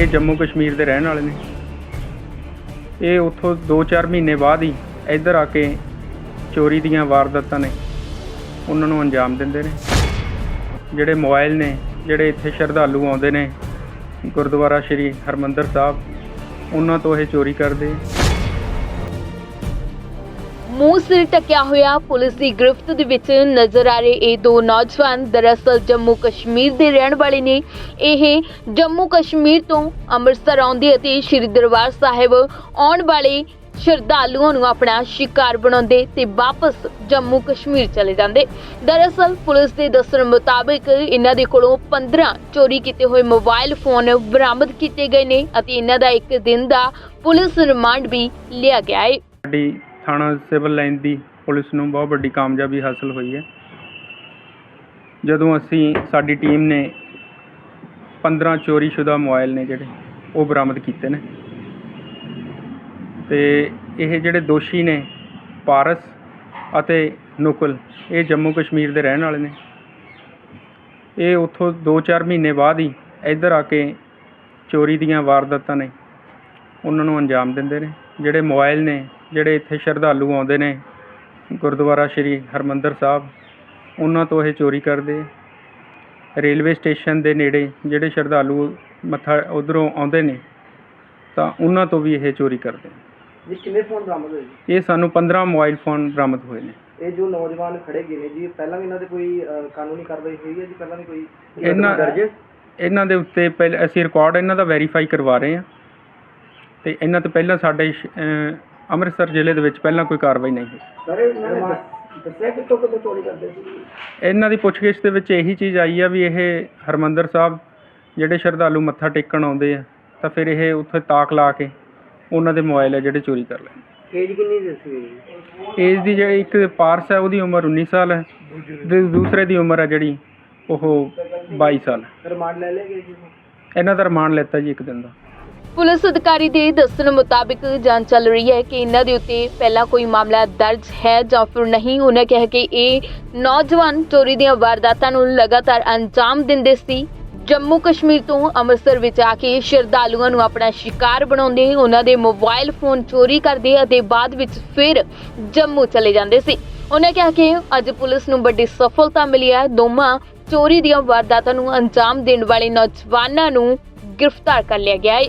ਇਹ ਜੰਮੂ ਕਸ਼ਮੀਰ ਦੇ ਰਹਿਣ ਵਾਲੇ ਨੇ। ਇਹ ਉੱਥੋਂ 2-4 ਮਹੀਨੇ ਬਾਅਦ ਹੀ ਇੱਧਰ ਆ ਕੇ ਚੋਰੀ ਦੀਆਂ ਵਾਰਦਾਤਾਂ ਨੇ, ਉਹਨਾਂ ਨੂੰ ਅੰਜਾਮ ਦਿੰਦੇ ਨੇ। ਜਿਹੜੇ ਮੋਬਾਈਲ ਨੇ, ਜਿਹੜੇ ਇੱਥੇ ਸ਼ਰਧਾਲੂ ਆਉਂਦੇ ਨੇ, ਗੁਰਦੁਆਰਾ ਸ਼੍ਰੀ ਹਰਮੰਦਰ ਸਾਹਿਬ, ਉਹਨਾਂ ਤੋਂ ਇਹ ਚੋਰੀ ਕਰਦੇ ਮੂੰਹ ਸਿਰ ਟਕਿਆ ਹੋਇਆ ਪੁਲਿਸ ਦੀ ਗ੍ਰਿਫਤ ਦੇ ਵਿੱਚ ਨਜ਼ਰ ਆ ਰਹੇ ਇਹ ਦੋ ਨੌਜਵਾਨ ਦਰਅਸਲ ਜੰਮੂ ਕਸ਼ਮੀਰ ਦੇ ਰਹਿਣ ਵਾਲੇ ਨੇ। ਇਹ ਜੰਮੂ ਕਸ਼ਮੀਰ ਤੋਂ ਅੰਮ੍ਰਿਤਸਰ ਆਉਂਦੇ ਅਤੇ ਸ਼੍ਰੀ ਦਰਬਾਰ ਸਾਹਿਬ ਆਉਣ ਵਾਲੇ ਸ਼ਰਧਾਲੂਆਂ ਨੂੰ ਆਪਣਾ ਸ਼ਿਕਾਰ ਬਣਾਉਂਦੇ ਤੇ ਵਾਪਸ ਜੰਮੂ ਕਸ਼ਮੀਰ ਚਲੇ ਜਾਂਦੇ। ਦਰਅਸਲ ਪੁਲਿਸ ਦੇ ਦੱਸਣ ਮੁਤਾਬਕ ਇਹਨਾਂ ਦੇ ਕੋਲੋਂ 15 ਚੋਰੀ ਕੀਤੇ ਹੋਏ ਮੋਬਾਈਲ ਫੋਨ ਬਰਾਮਦ ਕੀਤੇ ਗਏ ਨੇ ਅਤੇ ਇਹਨਾਂ ਦਾ ਇੱਕ ਦਿਨ ਦਾ ਪੁਲਿਸ ਰਿਮਾਂਡ ਵੀ ਲਿਆ ਗਿਆ ਹੈ ਥਾਣਾ ਸਿਵਲ ਲਾਈਨ ਦੀ ਪੁਲਿਸ ਨੂੰ ਬਹੁਤ ਵੱਡੀ ਕਾਮਯਾਬੀ ਹਾਸਲ ਹੋਈ ਹੈ। ਜਦੋਂ ਅਸੀਂ, ਸਾਡੀ ਟੀਮ ਨੇ 15 ਚੋਰੀशुदा ਮੋਬਾਈਲ ਨੇ ਜਿਹੜੇ, ਉਹ ਬਰਾਮਦ ਕੀਤੇ ਨੇ। ਤੇ ਇਹ ਜਿਹੜੇ ਦੋਸ਼ੀ ਨੇ, ਪਾਰਸ ਅਤੇ ਨੁਕਲ, ਇਹ ਜੰਮੂ ਕਸ਼ਮੀਰ ਦੇ ਰਹਿਣ ਵਾਲੇ ਨੇ। ਇਹ ਉੱਥੋਂ 2-4 ਮਹੀਨੇ ਬਾਅਦ ਹੀ ਇੱਧਰ ਆ ਕੇ ਚੋਰੀ ਦੀਆਂ ਵਾਰਦਾਤਾਂ ਨੇ, ਉਹਨਾਂ ਨੂੰ ਅੰਜਾਮ ਦਿੰਦੇ ਨੇ। ਜਿਹੜੇ ਮੋਬਾਈਲ ਨੇ ਜਿਹੜੇ ਇੱਥੇ ਸ਼ਰਧਾਲੂ ਆਉਂਦੇ ਨੇ ਗੁਰਦੁਆਰਾ ਸ਼੍ਰੀ ਹਰਮੰਦਰ ਸਾਹਿਬ ਉਹਨਾਂ ਤੋਂ ਇਹ ਚੋਰੀ ਕਰਦੇ। ਰੇਲਵੇ ਸਟੇਸ਼ਨ ਦੇ ਨੇੜੇ ਜਿਹੜੇ ਸ਼ਰਧਾਲੂ ਮੱਥਾ ਉਧਰੋਂ ਆਉਂਦੇ ਨੇ ਤਾਂ ਉਹਨਾਂ ਤੋਂ ਵੀ ਇਹ ਚੋਰੀ ਕਰਦੇ। ਜੀ ਕਿੰਨੇ ਫੋਨ ਬਰਾਮਦ ਹੋਏ ਜੀ ਇਹ ਸਾਨੂੰ 15 ਮੋਬਾਈਲ ਫੋਨ ਬਰਾਮਦ ਹੋਏ ਨੇ ਇਹ ਜੋ ਨੌਜਵਾਨ ਖੜੇ ਗਏ ਨੇ ਜੀ ਪਹਿਲਾਂ ਵੀ ਇਹਨਾਂ ਦੇ ਕੋਈ ਕਾਨੂੰਨੀ ਕਾਰਵਾਈ ਹੋਈ ਹੈ ਜੀ ਪਹਿਲਾਂ ਵੀ ਕੋਈ ਇਹਨਾਂ ਦਰਜ ਹੈ? ਇਹਨਾਂ ਦੇ ਉੱਤੇ ਪਹਿਲੇ ਅਸੀਂ ਰਿਕਾਰਡ ਇਹਨਾਂ ਦਾ ਵੈਰੀਫਾਈ ਕਰਵਾ ਰਹੇ ਹਾਂ ਤੇ ਇਹਨਾਂ ਤੋਂ ਪਹਿਲਾਂ ਸਾਡੇ ਸ਼- ਅਹ ਅੰਮ੍ਰਿਤਸਰ ਜ਼ਿਲ੍ਹੇ ਦੇ ਵਿੱਚ ਪਹਿਲਾਂ ਕੋਈ ਕਾਰਵਾਈ ਨਹੀਂ ਹੋਈ। ਸਰ ਇਹਨਾਂ ਨੇ ਦੱਸਿਆ ਕਿੱਥੋਂ ਕਿੱਥੋਂ ਚੋਰੀ ਕਰਦੇ ਸੀ? ਇਹਨਾਂ ਦੀ ਪੁੱਛਗਿੱਛ ਦੇ ਵਿੱਚ ਇਹੀ ਚੀਜ਼ ਆਈ ਆ ਵੀ ਇਹ ਹਰਮੰਦਰ ਸਾਹਿਬ ਜਿਹੜੇ ਸ਼ਰਧਾਲੂ ਮੱਥਾ ਟੇਕਣ ਆਉਂਦੇ ਆ ਤਾਂ ਫਿਰ ਇਹ ਉੱਥੇ ਤਾਕ ਲਾ ਕੇ ਉਹਨਾਂ ਦੇ ਮੋਬਾਈਲ ਆ ਜਿਹੜੇ ਚੋਰੀ ਕਰ ਲੈਂਦੇ ਏਜ ਕਿੰਨੀ ਦੱਸੀ ਏਜ ਦੀ ਜਿਹੜੀ ਇੱਕ ਪਾਰਸ ਹੈ ਉਹਦੀ ਉਮਰ 19 ਸਾਲ ਹੈ ਤੇ ਦੂਸਰੇ ਦੀ ਉਮਰ ਹੈ ਜਿਹੜੀ ਉਹ 22 ਸਾਲ ਹੈ। ਰਿਮਾਂਡ ਲੈ ਲਏ ਗਏ ਜੀ? ਇਹਨਾਂ ਦਾ ਰਿਮਾਂਡ ਲੈਤਾ ਜੀ ਇੱਕ ਦਿਨ ਦਾ। ਪੁਲਿਸ ਅਧਿਕਾਰੀ ਦੇ ਦੱਸਣ ਮੁਤਾਬਿਕ ਜਾਂਚ ਚੱਲ ਰਹੀ ਹੈ ਕਿ ਇਹਨਾਂ ਦੇ ਉੱਤੇ ਪਹਿਲਾਂ ਕੋਈ ਮਾਮਲਾ ਦਰਜ ਹੈ ਜਾਂ ਫਿਰ ਨਹੀਂ। ਉਹਨੇ ਕਿਹਾ ਕਿ ਇਹ ਨੌਜਵਾਨ ਚੋਰੀ ਦੀਆਂ ਵਾਰਦਾਤਾਂ ਨੂੰ ਲਗਾਤਾਰ ਅੰਜਾਮ ਦਿੰਦੇ ਸੀ। ਜੰਮੂ ਕਸ਼ਮੀਰ ਤੋਂ ਅੰਮ੍ਰਿਤਸਰ ਵਿੱਚ ਆ ਕੇ ਸ਼ਰਧਾਲੂਆਂ ਨੂੰ ਆਪਣਾ ਸ਼ਿਕਾਰ ਬਣਾਉਂਦੇ ਉਹਨਾਂ ਦੇ ਮੋਬਾਈਲ ਫੋਨ ਚੋਰੀ ਕਰਦੇ ਅਤੇ ਬਾਅਦ ਵਿੱਚ ਫਿਰ ਜੰਮੂ ਚਲੇ ਜਾਂਦੇ ਸੀ। ਉਹਨਾਂ ਕਿਹਾ ਕਿ ਅੱਜ ਪੁਲਿਸ ਨੂੰ ਵੱਡੀ ਸਫਲਤਾ ਮਿਲੀ ਹੈ। ਦੋਵਾਂ ਚੋਰੀ ਦੀਆਂ ਵਾਰਦਾਤਾਂ ਨੂੰ ਅੰਜਾਮ ਦੇਣ ਵਾਲੇ ਨੌਜਵਾਨਾਂ ਨੂੰ ਗ੍ਰਿਫਤਾਰ ਕਰ ਲਿਆ ਗਿਆ ਹੈ।